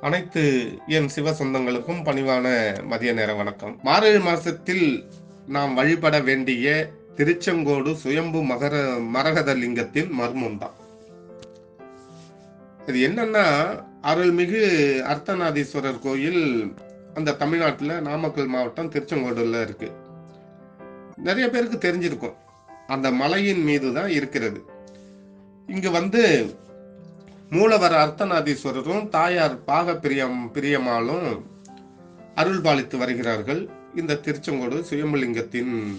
அனைத்து என் சிவ சொந்தங்களுக்கும் பணிவான மதிய நேர வணக்கம். மார்கழி மாசத்தில் நாம் வழிபட வேண்டிய திருச்செங்கோடு சுயம்பு மகர மரகத லிங்கத்தின் மர்மம் தான். இது என்னன்னா அருள்மிகு அர்த்தநாதீஸ்வரர் கோயில் அந்த தமிழ்நாட்டில் நாமக்கல் மாவட்டம் திருச்செங்கோடுல இருக்கு. நிறைய பேருக்கு தெரிஞ்சிருக்கும். அந்த மலையின் மீது தான் இருக்கிறது. இங்கு வந்து மூலவர் அர்த்தநாதீஸ்வரரும் தாயார் பாக பிரியம் பிரியமாலும் அருள் பாலித்து வருகிறார்கள். இந்த திருச்செங்கோடு சுயம்பலிங்கத்தின்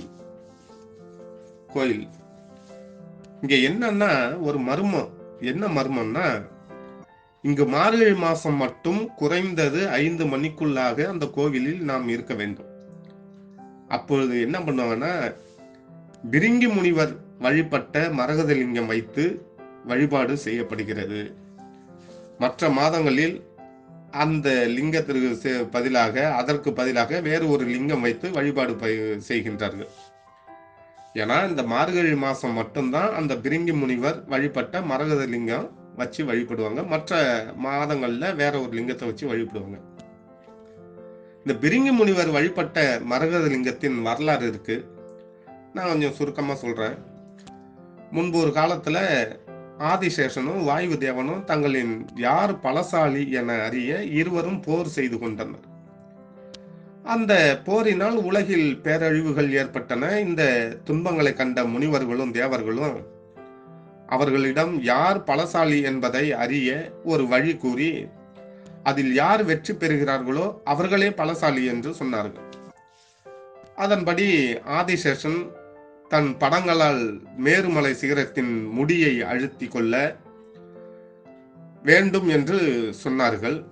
கோயில். இங்க என்னன்னா ஒரு மர்மம். என்ன மர்மம்னா இங்கு மார்கழி மாசம் மட்டும் குறைந்தது ஐந்து மணிக்குள்ளாக அந்த கோவிலில் நாம் இருக்க வேண்டும். அப்பொழுது என்ன பண்ணுவாங்கன்னா பிரிங்கி முனிவர் வழிபட்ட மரகதலிங்கம் வைத்து வழிபாடு செய்யப்படுகிறது. மற்ற மாதங்களில் அந்த லிங்கத்திற்கு செ- பதிலாக அதற்கு பதிலாக வேறு ஒரு லிங்கம் வைத்து வழிபாடு ப- செய்கின்றார்கள். ஏன்னா இந்த மார்கழி மாதம் மட்டும்தான் அந்த பிரிங்கி முனிவர் வழிபட்ட மரகத லிங்கம் வச்சு வழிபடுவாங்க. மற்ற மாதங்களில் வேற ஒரு லிங்கத்தை வச்சு வழிபடுவாங்க. இந்த பிரிங்கி முனிவர் வழிபட்ட மரகத லிங்கத்தின் வரலாறு இருக்கு. நான் கொஞ்சம் சுருக்கமாக சொல்கிறேன் முன்பு ஒரு காலத்தில் ஆதிசேஷனும் வாயு தேவனும் தங்களின் யார் பலசாலி என அறிய இருவரும் போர் செய்து கொண்டனர். அந்த போரினால் உலகில் பேரழிவுகள் ஏற்பட்டன. இந்த துன்பங்களை கண்ட முனிவர்களும் தேவர்களும் அவர்களிடம் யார் பலசாலி என்பதை அறிய ஒரு வழி கூறி அதில் யார் வெற்றி பெறுகிறார்களோ அவர்களே பலசாலி என்று சொன்னார்கள். அதன்படி ஆதிசேஷன் தன் படங்களால் மேருமலை சிகரத்தின் முடியை அழுத்தி கொள்ள வேண்டும் என்று சொன்னார்கள்.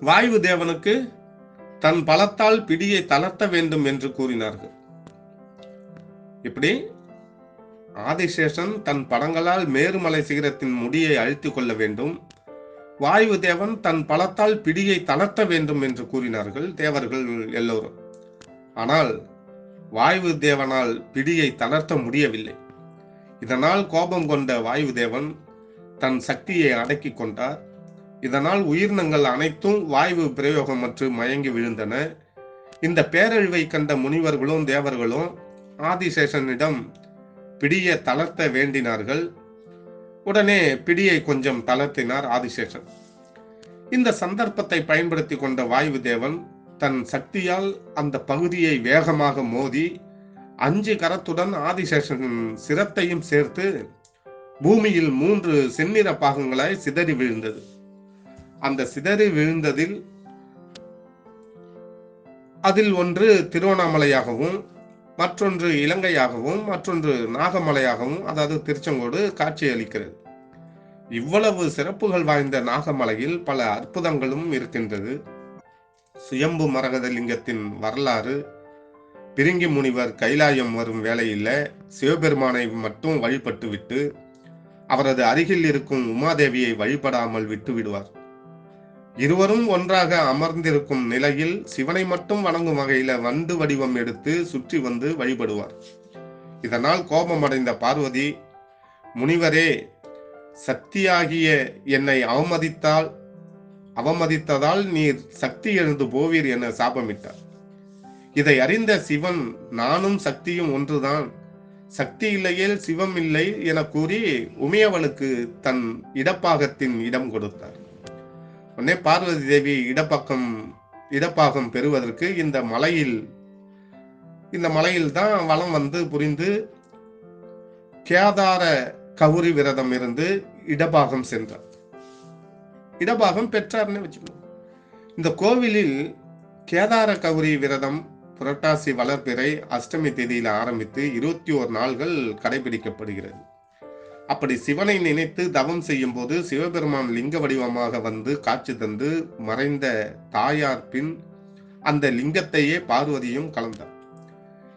வாயு தேவனுக்கு தன் பலத்தால் பிடியை தளர்த்த வேண்டும் என்று கூறினார்கள். இப்படி ஆதிசேஷன் தன் படங்களால் மேருமலை சிகரத்தின் முடியை அழுத்திக் கொள்ள வேண்டும். வாயு தேவன் தன் பலத்தால் பிடியை தளர்த்த வேண்டும் என்று கூறினார்கள் தேவர்கள் எல்லோரும். ஆனால் வாயு தேவனால் பிடியை தளர்த்த முடியவில்லை. இதனால் கோபம் கொண்ட வாயு தேவன் தன் சக்தியை அடக்கிக் கொண்டார். இதனால் உயிரினங்கள் அனைத்தும் வாயு பிரயோகமற்று மயங்கி விழுந்தன. இந்த பேரழிவை கண்ட முனிவர்களும் தேவர்களும் ஆதிசேஷனிடம் பிடியை தளர்த்த வேண்டினார்கள். உடனே பிடியை கொஞ்சம் தளர்த்தினார் ஆதிசேஷன். இந்த சந்தர்ப்பத்தை பயன்படுத்தி கொண்ட வாயு தேவன் தன் சக்தியால் அந்த பகுதியை வேகமாக மோதி அஞ்சு கரத்துடன் ஆதிசேஷனின் சிரத்தையும் சேர்த்து பூமியில் மூன்று செந்நிற பாகங்களாய் சிதறி விழுந்தது. அந்த சிதறி விழுந்ததில் அதில் ஒன்று திருவண்ணாமலையாகவும் மற்றொன்று இலங்கையாகவும் மற்றொன்று நாகமலையாகவும் அதாவது திருச்செங்கோடு காட்சியளிக்கிறது. இவ்வளவு சிறப்புகள் வாய்ந்த நாகமலையில் பல அற்புதங்களும் இருக்கின்றது. சுயம்பு மரகதலிங்கத்தின் வரலாறு. பிரிங்கி முனிவர் கைலாயம் வரும் வேளையில் சிவபெருமானை மட்டும் வழிபட்டு விட்டு அவரது அருகில் இருக்கும் உமாதேவியை வழிபடாமல் விட்டு விடுவார் இருவரும் ஒன்றாக அமர்ந்திருக்கும் நிலையில் சிவனை மட்டும் வணங்கும் வகையில வண்டு வடிவம் எடுத்து சுற்றி வந்து வழிபடுவார். இதனால் கோபமடைந்த பார்வதி முனிவரே சக்தியாகிய என்னை அவமதித்தால் அவமதித்ததால் நீர் சக்தி எழுந்து போவீர் என சாபமிட்டார். இதை அறிந்த சிவன் நானும் சக்தியும் ஒன்றுதான். சக்தி இல்லையேல் சிவம் இல்லை என கூறி உமையவளுக்கு தன் இடப்பாகத்தின் இடம் கொடுத்தார். உடனே பார்வதி தேவி இடப்பக்கம் இடப்பாகம் பெறுவதற்கு இந்த மலையில் இந்த மலையில் தான் வளம் வந்து புரிந்து கேதார கவுரி விரதம் இருந்து இடபாகம் சென்றார். இடபாகம் பெற்றார்னு வச்சுக்கணும் இந்த கோவிலில் கேதார கௌரி விரதம் புரட்டாசி வளர்பிறை அஷ்டமி தேதியில் ஆரம்பித்து இருபத்தி ஓர் நாள்கள் கடைபிடிக்கப்படுகிறது. அப்படி சிவனை நினைத்து தவம் செய்யும் போது சிவபெருமான் லிங்க வடிவமாக வந்து காட்சி தந்து மறைந்த தாயார் பின் அந்த லிங்கத்தையே பார்வதியும் கலந்தார்.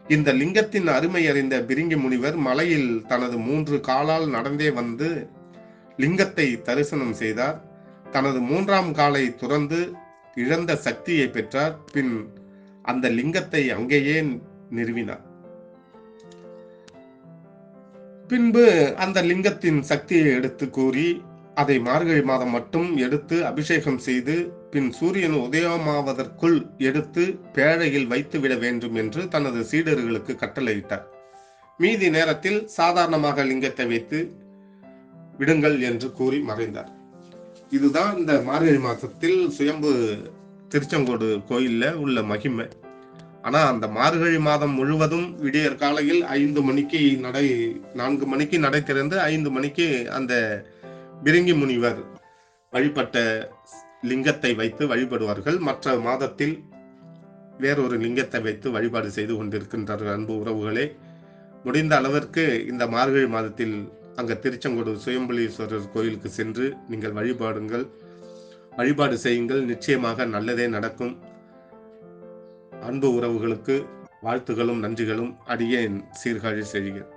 இந்த லிங்கத்தின் அருமை அறிந்த பிரிங்கி முனிவர் மலையில் தனது மூன்று காலால் நடந்தே வந்து லிங்கத்தை தரிசனம் செய்தார். தனது மூன்றாம் காலை துறந்து இழந்த சக்தியை பெற்றார். பின் அந்த லிங்கத்தை அங்கேயே நிறுவினார். பின்பு அந்த லிங்கத்தின் சக்தியை எடுத்து கூறி அதை மார்கழி மாதம் மட்டும் எடுத்து அபிஷேகம் செய்து பின் சூரியன் உதயமாவதற்குள் எடுத்து பேழையில் வைத்துவிட வேண்டும் என்று தனது சீடர்களுக்கு கட்டளையிட்டார். மீதி நேரத்தில் சாதாரணமாக லிங்கத்தை வைத்து விடுங்கள் என்று கூறி மறைந்தார். இதுதான் இந்த மார்கழி மாதத்தில் சுயம்பு திருச்செங்கோடு கோயில்ல உள்ள மகிமை. ஆனா அந்த மார்கழி மாதம் முழுவதும் விடியற் காலையில் ஐந்து மணிக்கு நடை நான்கு மணிக்கு நடை திறந்து ஐந்து மணிக்கு அந்த பிரிங்கி முனிவர் வழிபட்ட லிங்கத்தை வைத்து வழிபடுவார்கள். மற்ற மாதத்தில் வேறொரு லிங்கத்தை வைத்து வழிபாடு செய்து கொண்டிருக்கின்றார்கள் அன்பு உறவுகளே. முடிந்த அளவிற்கு இந்த மார்கழி மாதத்தில் அங்க திருச்செங்கோடு சுயம்புலீஸ்வரர் கோயிலுக்கு சென்று நீங்கள் வழிபாடுங்கள். வழிபாடு செய்யுங்கள். நிச்சயமாக நல்லதே நடக்கும். அன்பு உறவுகளுக்கு வாழ்த்துகளும் நன்றிகளும். அடியேன் சீர்காழி செய்கிறேன்